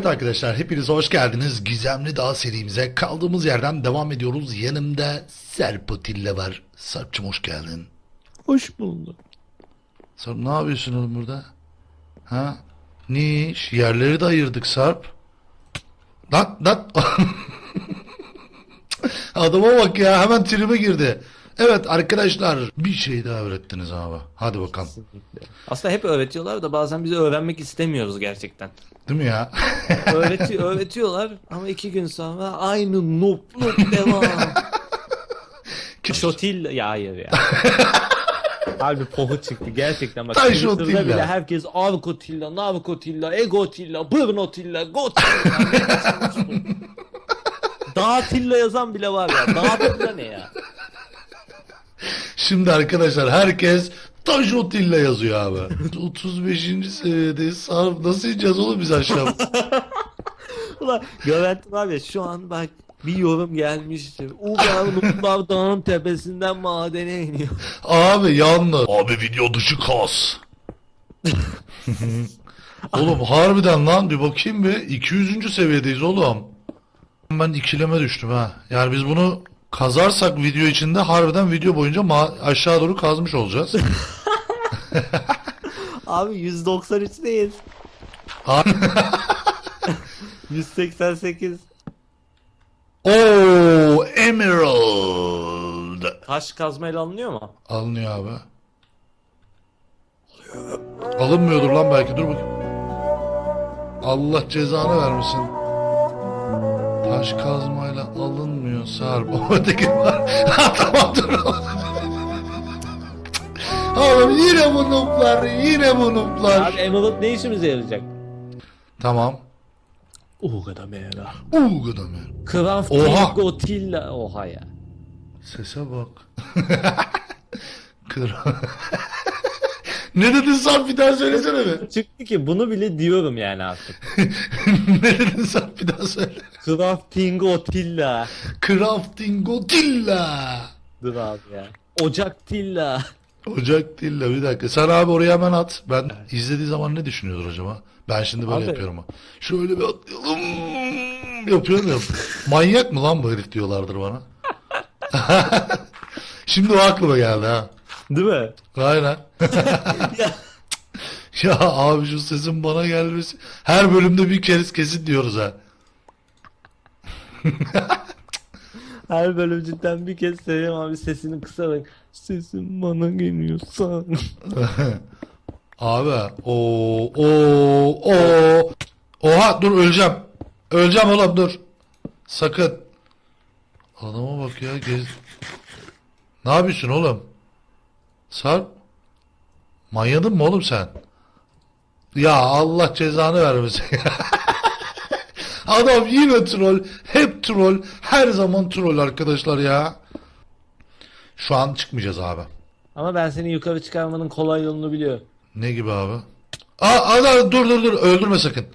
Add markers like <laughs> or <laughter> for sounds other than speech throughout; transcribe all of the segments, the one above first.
Evet arkadaşlar hepiniz hoş geldiniz. Gizemli Dağ serimize kaldığımız yerden devam ediyoruz. Yanımda Serp Atilla var. Sarp'cığım hoş geldin. Hoş bulduk. Sarp ne yapıyorsun oğlum burada? Ha? Niş yerleri de ayırdık Sarp. Lan lan. <laughs> Adama bak ya hemen tribe girdi. Evet arkadaşlar bir şey daha öğrettiniz abi. Hadi bakalım. Aslında hep öğretiyorlar da bazen biz öğrenmek istemiyoruz gerçekten. Değil mi ya? <laughs> Öğreti öğretiyorlar ama iki gün sonra aynı noob noob <laughs> devam. Şotilla ya hayır ya. <laughs> Harbi pohu çıktı gerçekten bak. Tay Twitter'da bile herkes Avkotilla, Navkotilla, Egotilla, Brnotilla, Gotilla. Dağatilla yazan bile var ya. Dağatilla ne ya? Şimdi arkadaşlar herkes Tajotilla yazıyor abi. 35. seviyedeyiz. Sarp nasıl ineceğiz oğlum biz aşağı? <laughs> Ulan var ya şu an bak bir yorum gelmişti. Uğur Nutlar Dağı'nın tepesinden madene iniyor. abi yalnız. Abi video dışı kas. <laughs> oğlum harbiden lan bir bakayım bir. 200. seviyedeyiz oğlum. Ben ikileme düştüm ha. Yani biz bunu kazarsak video içinde harbiden video boyunca ma- aşağı doğru kazmış olacağız. <laughs> Abi 193'teyiz. Abi- 188. Oo, Emerald. Taş kazmayla alınıyor mu? Alınıyor abi. Alınmıyordur lan belki dur bakayım. Allah cezanı vermesin. Taş kazmayla alınmıyor Sarp. Öteki var. Ha, tamam dur. Oğlum yine bu nooblar, yine bu nooblar. Abi Emerald ne işimize yarayacak? Tamam. O kadar mera. Uuu adamı. Craft Oha! Gotilla. Oha ya. Sese bak. <laughs> Kır. <laughs> ne dedin Sarp bir daha söylesene be. Çıktı ki bunu bile diyorum yani artık. <laughs> ne dedin Sarp bir daha söyle. Crafting Otilla. Crafting Godzilla. Dur abi ya. Ocak Tilla. Ocak değil de bir dakika. Sen abi oraya hemen at. Ben izlediği zaman ne düşünüyordur acaba? Ben şimdi böyle Abi- yapıyorum. ha. Şöyle bir atlayalım. Yapıyorum ya. Manyak mı lan bu herif diyorlardır bana. <laughs> şimdi o aklıma geldi ha. Değil mi? Aynen. Ya. <laughs> Ya abi şu sesin bana gelmesi. Her bölümde bir kez kesit diyoruz ha. <laughs> Her bölüm cidden bir kez söyleyeyim abi sesini kısarak. Sesin bana geliyorsa. <laughs> Abi o o o Oha dur öleceğim. Öleceğim oğlum dur. Sakın. Adama bak ya gez. Ne yapıyorsun oğlum? Sarp. Manyadın mı oğlum sen? Ya Allah cezanı vermesin. <laughs> Adam yine troll. Hep troll. Her zaman troll arkadaşlar ya. Şu an çıkmayacağız abi. Ama ben seni yukarı çıkarmanın kolay yolunu biliyorum. Ne gibi abi? Aa, aa dur dur dur öldürme sakın.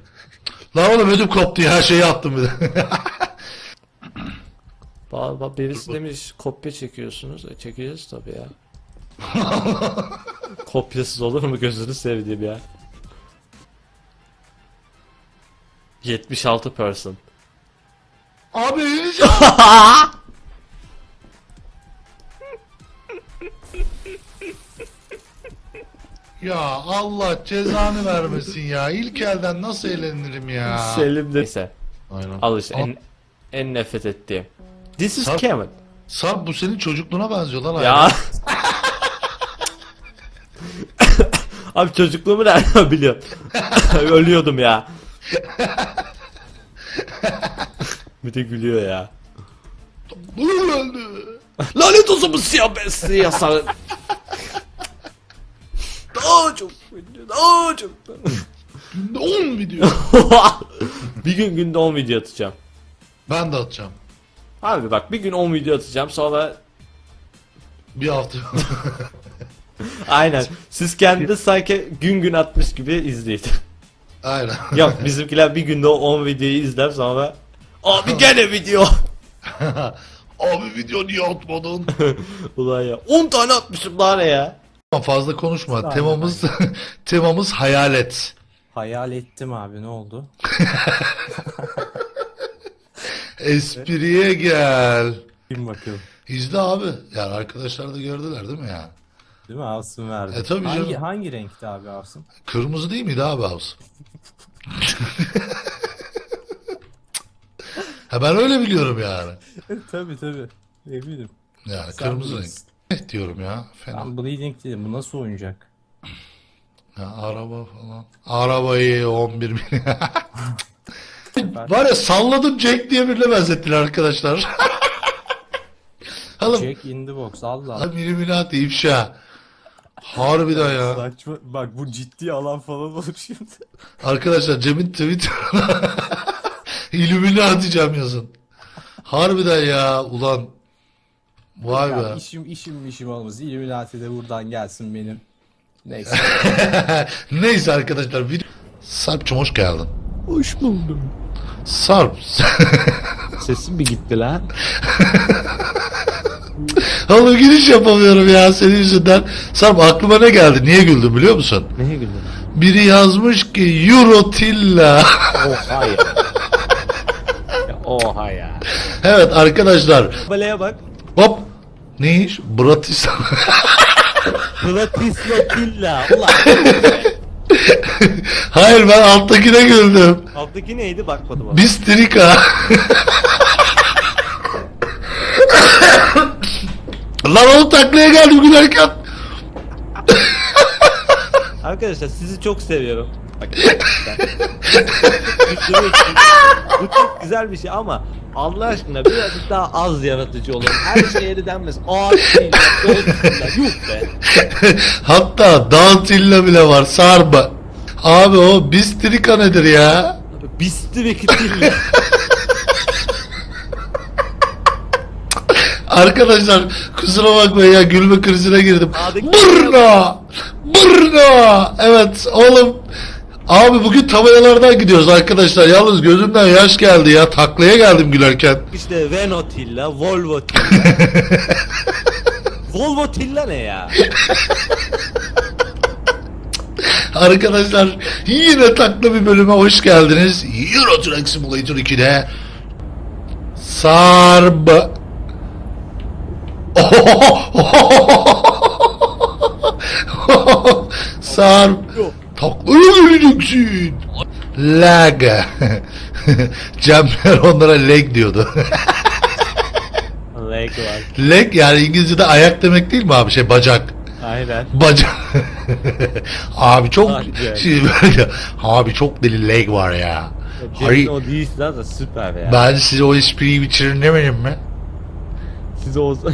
Lan oğlum ödüm koptu ya şeyi attım bir de. <laughs> Ba ba birisi demiş kopya çekiyorsunuz. E, çekeceğiz tabii ya. <laughs> Kopyasız olur mu gözünü sevdiğim ya. 76 person. abi <laughs> Ya Allah cezanı vermesin ya. İlk elden nasıl eğlenirim ya? Selim de. Neyse. Aynen. Al işte en, en nefret ettiğim. This is Sarp- Kevin. Sarp bu senin çocukluğuna benziyor lan. Ya. <laughs> Abi çocukluğumu nereden <laughs> biliyorsun? Ölüyordum ya. Bir de gülüyor ya. Bu öldü. Lanet olsun bu siyah besli yasağı. daha çok daha çok. 10 video. <laughs> bir gün günde 10 video atacağım. Ben de atacağım. Abi bak bir gün 10 video atacağım sonra Bir hafta. <laughs> <laughs> aynen siz kendi <laughs> sanki gün gün atmış gibi izleyin. Aynen. <laughs> Yok bizimkiler bir günde 10 videoyu izler sonra abi gene video. Abi video niye atmadın? Ulan ya 10 tane atmışım daha ne ya? Fazla konuşma. Aynen, temamız temamız hayalet. Hayal ettim abi ne oldu? Espriye gel. Kim bakalım. İzle abi. Yani arkadaşlar da gördüler değil mi ya? Değil mi Asım verdi. E, tabii hangi, canım. hangi renkti abi Asım? Kırmızı değil miydi abi Havuz? <laughs> ha ben öyle biliyorum yani. <laughs> tabii tabii. Eminim. Yani Sen kırmızı renk. bilirsin. Ne diyorum ya? Fena. Ben Bleeding dedim. Bu nasıl oyuncak? Ya, araba falan. Arabayı 11 bin. <laughs> Var ya salladım Jack diye birine benzettiler arkadaşlar. Oğlum Jack in the box. Allah. Illuminati ifşa. Harbiden ya. Saçma. Bak bu ciddi alan falan olur şimdi. Arkadaşlar Cem'in Twitter'ına <laughs> Illuminati Cem yazın. Harbiden ya ulan. Vay Ya be. işim işim işim olmaz. Illuminati de buradan gelsin benim. Neyse. <laughs> Neyse arkadaşlar. video- Sarp'cım hoş geldin. Hoş buldum. Sarp. <laughs> Sesim bir gitti lan. Oğlum giriş yapamıyorum ya senin yüzünden. Sarp aklıma ne geldi? Niye güldüm biliyor musun? Neye güldün? Biri yazmış ki Eurotilla. Oha ya. <laughs> ya oha ya. evet arkadaşlar. Tabelaya bak. Hop. Ne iş? Bratislava. <laughs> Ulan. Hayır ben alttakine güldüm. Alttaki neydi bakmadım ama. Bistrika. <laughs> Lan oğlum taklaya geldim gülerken. Arkadaşlar sizi çok seviyorum. Bak. <laughs> Bu çok güzel bir şey ama Allah aşkına birazcık daha az yaratıcı olun. Her şey yeri denmez. Ağaçıyla, dolçuyla, yuh be. Hatta Dantilla bile var sarba. Abi o bistrika nedir ya? Bisti ve kitille. Arkadaşlar kusura bakmayın ya gülme krizine girdim. Burna! Burna! Evet oğlum. Abi bugün tabelalardan gidiyoruz arkadaşlar. Yalnız gözümden yaş geldi ya. Taklaya geldim gülerken. İşte Renault'illa, Volvo'tilla. <laughs> Volvo'tilla ne ya? Arkadaşlar yine takla bir bölüme hoş geldiniz. Euro Truck Simulator 2'de Sarb <laughs> Sarb Taklaya geleceksin. Lag. <laughs> Cemler onlara leg diyordu. <laughs> Leg var. leg yani İngilizce'de ayak demek değil mi abi şey bacak. Aynen. Baca abi çok şey böyle abi çok deli leg var ya. Hayır, o değilse zaten süper ya. ben size o espriyi bitirin demedim mi? Size olsa <laughs>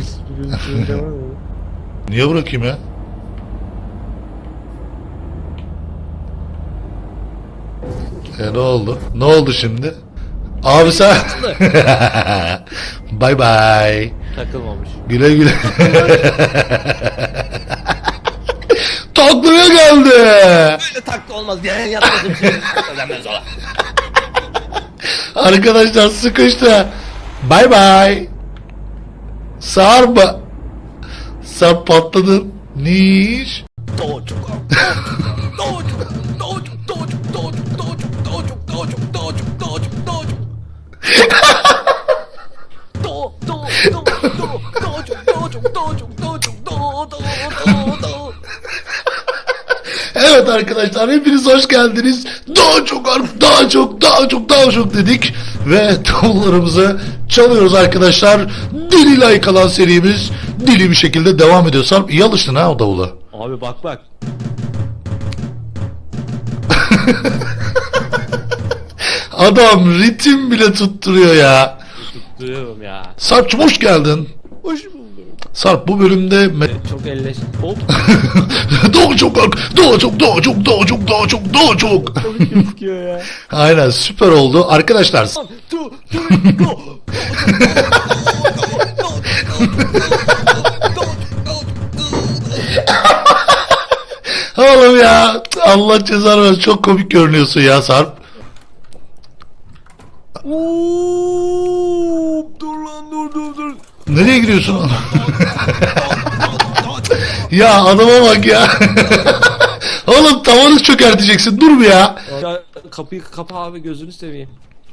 Niye bırakayım ya? E ne oldu? Ne oldu şimdi? Abi sen... <laughs> bye bye. takılmamış. Güle güle. <laughs> Taklaya geldi. Böyle takla olmaz diye şey. Ödemez ola. Arkadaşlar sıkıştı. Bye bye. Sarma. Sen patladın. Niş. Doğucuk. Doğucuk. Doğucuk. Doğucuk. Doğucuk. Doğucuk. Doğucuk. Doğucuk. Doğucuk. Doğucuk. Arkadaşlar hepiniz hoş geldiniz. Daha çok daha çok, daha çok, daha çok dedik. Ve davullarımızı çalıyoruz arkadaşlar. Deli like alan serimiz deli bir şekilde devam ediyor. Sarp iyi alıştın ha o davula. Abi bak bak. <laughs> Adam ritim bile tutturuyor ya. Duyuyorum ya. Sarp'cım hoş geldin. Sarp bu bölümde me- Çok elleş. Hop. <laughs> daha çok daha çok daha çok daha çok daha çok daha çok. Çok gözüküyor ya. <laughs> Aynen süper oldu. Arkadaşlar One, two, three, go. oğlum ya Allah cezanı versin çok komik görünüyorsun ya Sarp. Oo, dur lan dur dur dur. Nereye gidiyorsun? <laughs> ya adama bak ya. <laughs> Oğlum tavanı çökerteceksin dur bir ya. kapıyı kapa abi gözünü seveyim.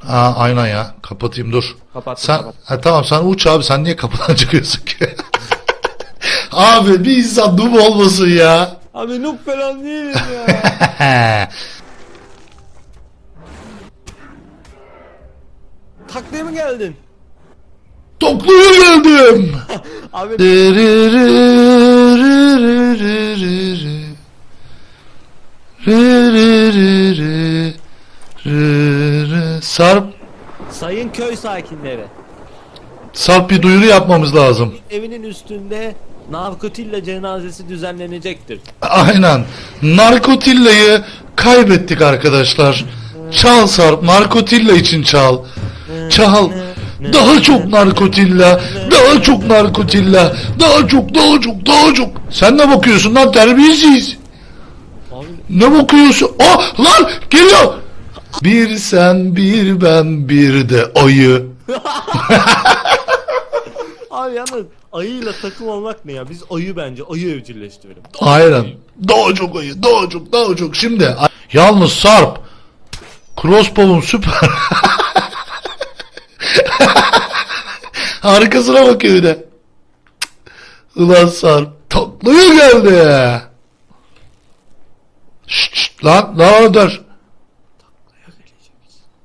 Aa, aynen ya. Kapatayım dur. Kapattım Sen kapat. ha, tamam sen uç abi sen niye kapıdan <laughs> çıkıyorsun ki? abi bir insan noob olmasın ya. Abi noob falan değilim ya. Taklaya mı geldin? Topluya geldim. Abi. Sarp, sayın köy sakinleri. Sarp bir duyuru yapmamız lazım. Evinin üstünde narkotilla cenazesi düzenlenecektir. Aynen. Narkotilla'yı kaybettik arkadaşlar. Çal Sarp, Narkotilla için çal. Çal. Daha çok narkotilla, daha çok narkotilla, daha çok, daha çok, daha çok. Sen ne bakıyorsun lan terbiyesiz? Abi Ne bakıyorsun? Ah lan geliyor. Bir sen, bir ben, bir de ayı. <laughs> Abi yalnız ayıyla takım olmak ne ya? Biz ayı bence ayı evcilleştirelim. Aynen. Daha çok ayı, daha çok, daha çok. Şimdi yalnız Sarp crossbow'un süper. <laughs> <laughs> Arkasına bakıyor bir de. Ulan Sarp taklaya geldi. Şşt, şşt, lan lan dur.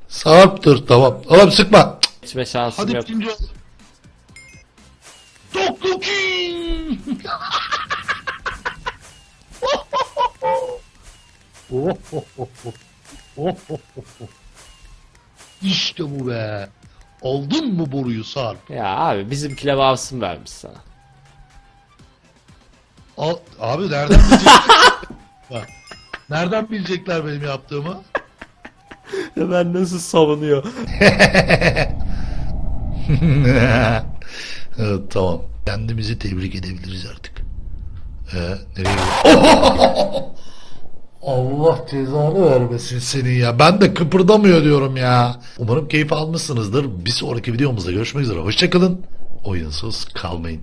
Sarp dur tamam. Oğlum sıkma. İçme şansım Hadi yok. ikinci. Tokyo King. <laughs> İşte bu be. Aldın mı boruyu Sarp? Ya abi bizimkile varsın vermiş sana. Al, abi nereden bilecekler? <laughs> Bak, nereden bilecekler benim yaptığımı? Hemen nasıl savunuyor? <laughs> evet, tamam. Kendimizi tebrik edebiliriz artık. Ee, nereye? <laughs> Allah cezanı vermesin senin ya. Ben de kıpırdamıyor diyorum ya. Umarım keyif almışsınızdır. Bir sonraki videomuzda görüşmek üzere. Hoşçakalın. Oyunsuz kalmayın.